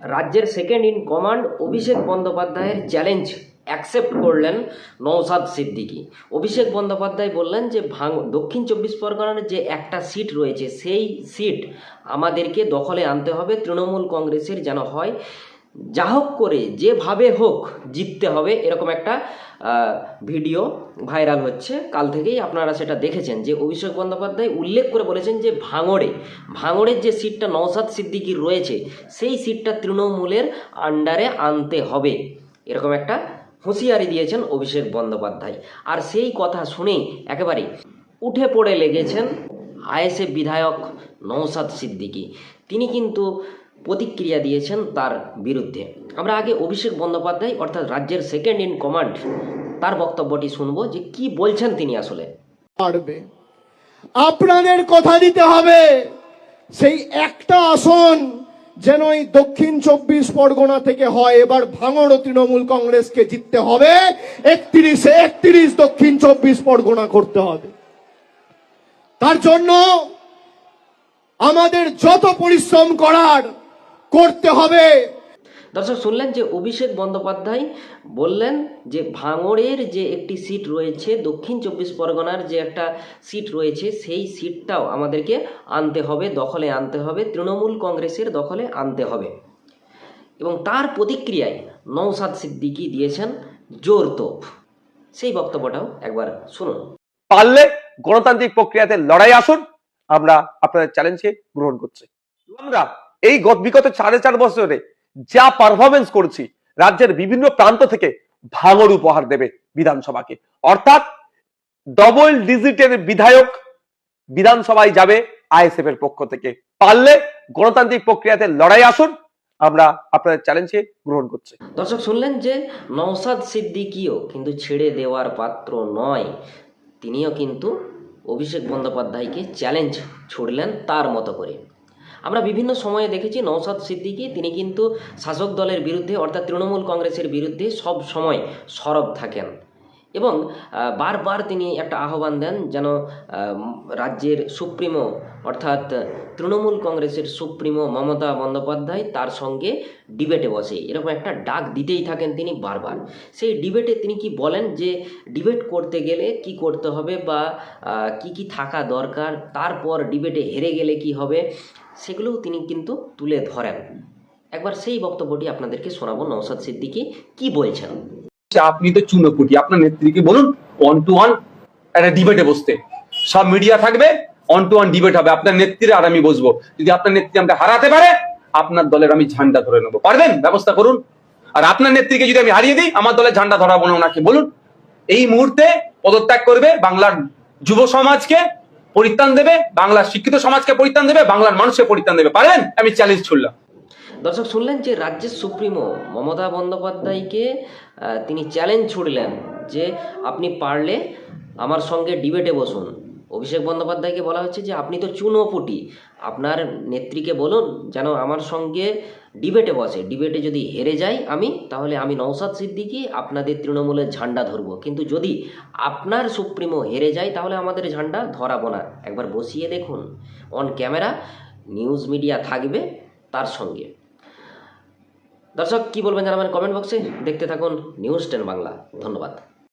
রাজ্যের second in command অভিষেক বন্দ্যোপাধ্যায়ের challenge accept করলেন নৌসাদ সিদ্দিকি। অভিষেক বন্দ্যোপাধ্যায় বললেন যে, ভাঙ, দক্ষিণ চব্বিশ পরগনার যে একটা সিট রয়েছে, সেই সিট আমাদেরকে দখলে আনতে হবে, তৃণমূল কংগ্রেসের যেন হয়। যা হোক করে যেভাবে হোক জিততে হবে, এরকম একটা ভিডিও ভাইরাল হচ্ছে। কাল থেকেই আপনারা সেটা দেখেছেন যে অভিষেক বন্দ্যোপাধ্যায় উল্লেখ করে বলেছেন যে ভাঙড়ে, ভাঙড়ের যে সিটটা নওসাদ সিদ্দিকির রয়েছে, সেই সিটটা তৃণমূলের আন্ডারে আনতে হবে। এরকম একটা হুঁশিয়ারি দিয়েছেন অভিষেক বন্দ্যোপাধ্যায়। আর সেই কথা শুনেই একেবারে উঠে পড়ে লেগেছেন আইএসএফ বিধায়ক নওসাদ সিদ্দিকী। তিনি কিন্তু প্রতিক্রিয়া দিয়েছেন তার বিরুদ্ধে। আমরা আগে অভিষেক বন্দ্যোপাধ্যায়, অর্থাৎ রাজ্যের সেকেন্ড ইন কমান্ড তার বক্তব্যটি শুনব যে কি বলছেন তিনি আসলে। পারবে। আপনাদের কথা দিতে হবে। সেই একটা আসন যেন এই দক্ষিণ চব্বিশ পরগনা থেকে হয়, এবার ভাঙড় তৃণমূল কংগ্রেসকে জিততে হবে। একত্রিশে একত্রিশ দক্ষিণ চব্বিশ পরগনা করতে হবে। তার জন্য আমাদের যত পরিশ্রম করার করতে হবে। দর্শক শুনলেন যে অভিষেক বন্দ্যোপাধ্যায় বললেন যে ভাঙড়ের যে একটি সিট রয়েছে দক্ষিণ চব্বিশ পরগনার যে একটা সিট রয়েছে সেই সিটটাও আমাদেরকে আনতে হবে দখলে আনতে হবে তৃণমূল কংগ্রেসের দখলে আনতে হবে। এবং তার প্রতিক্রিয়ায় নৌসাদ সিদ্দিকী দিয়েছেন জোর তোপ। সেই বক্তব্যটাও একবার শুনুন। পারলে গণতান্ত্রিক প্রক্রিয়াতে লড়াই আসুন আমরা আপনাদের চ্যালেঞ্জকে গ্রহণ করছি। আমরা এই গত- বিগত সাড়ে চার বছরে যা পারফরমেন্স করছি, রাজ্যের বিভিন্ন প্রান্ত থেকে ভাঙর উপহার দেবে বিধানসভাকে। অর্থাৎ ডবল ডিজিটের বিধায়ক বিধানসভায় যাবে আইএসএফ এর পক্ষ থেকে। পারলে গণতান্ত্রিক প্রক্রিয়াতে লড়াই আসুন, আমরা আপনাদের চ্যালেঞ্জকে গ্রহণ করছি। দর্শক, শুনলেন যে নওসাদ সিদ্দিকিও কিন্তু ছেড়ে দেওয়ার পাত্র নয়, তিনিও কিন্তু অভিষেক বন্দ্যোপাধ্যায়কে চ্যালেঞ্জ ছুড়লেন তার মতো করে। আমরা বিভিন্ন সময়ে দেখেছি নওসাদ সিদ্দিকী, তিনি কিন্তু শাসক দলের বিরুদ্ধে, অর্থাৎ তৃণমূল কংগ্রেসের বিরুদ্ধে সব সময় সরব থাকেন। এবং বারবার তিনি একটা আহ্বান দেন যেন রাজ্যের সুপ্রিমো, অর্থাৎ তৃণমূল কংগ্রেসের সুপ্রিমো মমতা বন্দ্যোপাধ্যায় তার সঙ্গে ডিবেটে বসে। এরকম একটা ডাক দিতেই থাকেন তিনি বারবার। সেই ডিবেটে তিনি কি বলেন যে, ডিবেট করতে গেলে কি করতে হবে বা কি কি থাকা দরকার, তারপর ডিবেটে হেরে গেলে কি হবে, সেগুলোও তিনি কিন্তু তুলে ধরেন। একবার সেই বক্তব্যটি আপনাদেরকে শোনাবো নৌসাদ সিদ্দিকী কি বলছেন? আপনি তো চুনোপুটি আপনার নেত্রীকে বলুন? ওয়ান টু ওয়ান একটা ডিবেটে বসতে। সব মিডিয়া থাকবে ওয়ান টু ওয়ান ডিবেট হবে। আপনার নেত্রীর আর আমি বসবো। যদি আপনার নেত্রী আমাকে হারাতে পারে, আপনার দলের আমি ঝান্ডা ধরে নেব। পারবেন? ব্যবস্থা করুন। আর আপনার নেত্রীকে যদি আমি হারিয়ে দিই, আমার দলের ঝান্ডা ধরাবো না ওনাকে। বলুন। এই মুহূর্তে পদত্যাগ করবে বাংলার যুব সমাজকে পরিত্রাণ দেবে, বাংলার শিক্ষিত সমাজকে পরিত্রাণ দেবে, বাংলার মানুষকে পরিত্রাণ দেবে। পারবেন? আমি চ্যালেঞ্জ ছুড়লাম। দর্শক, শুনলেন যে রাজ্যের সুপ্রিমো মমতা বন্দ্যোপাধ্যায়কে তিনি চ্যালেঞ্জ ছুড়লেন যে আপনি পারলে আমার সঙ্গে ডিবেটে বসুন। অভিষেক বন্দ্যোপাধ্যায়কে বলা হচ্ছে যে, আপনি তো চুনোপুটি। আপনার নেত্রীকে বলুন যেন আমার সঙ্গে ডিবেটে বসে। ডিবেটে যদি হেরে যাই আমি, তাহলে আমি নৌসাদ সিদ্দিকি আপনাদের তৃণমূলের ঝান্ডা ধরবো। কিন্তু যদি আপনার সুপ্রিমো হেরে যায় তাহলে আমাদের ঝান্ডা ধরাবো না। একবার বসিয়ে দেখুন। অন ক্যামেরা নিউজ মিডিয়া থাকবে তার সঙ্গে। দর্শক কি বলবেন জানাবেন কমেন্ট বক্সে দেখতে থাকুন নিউজ টেন বাংলা ধন্যবাদ।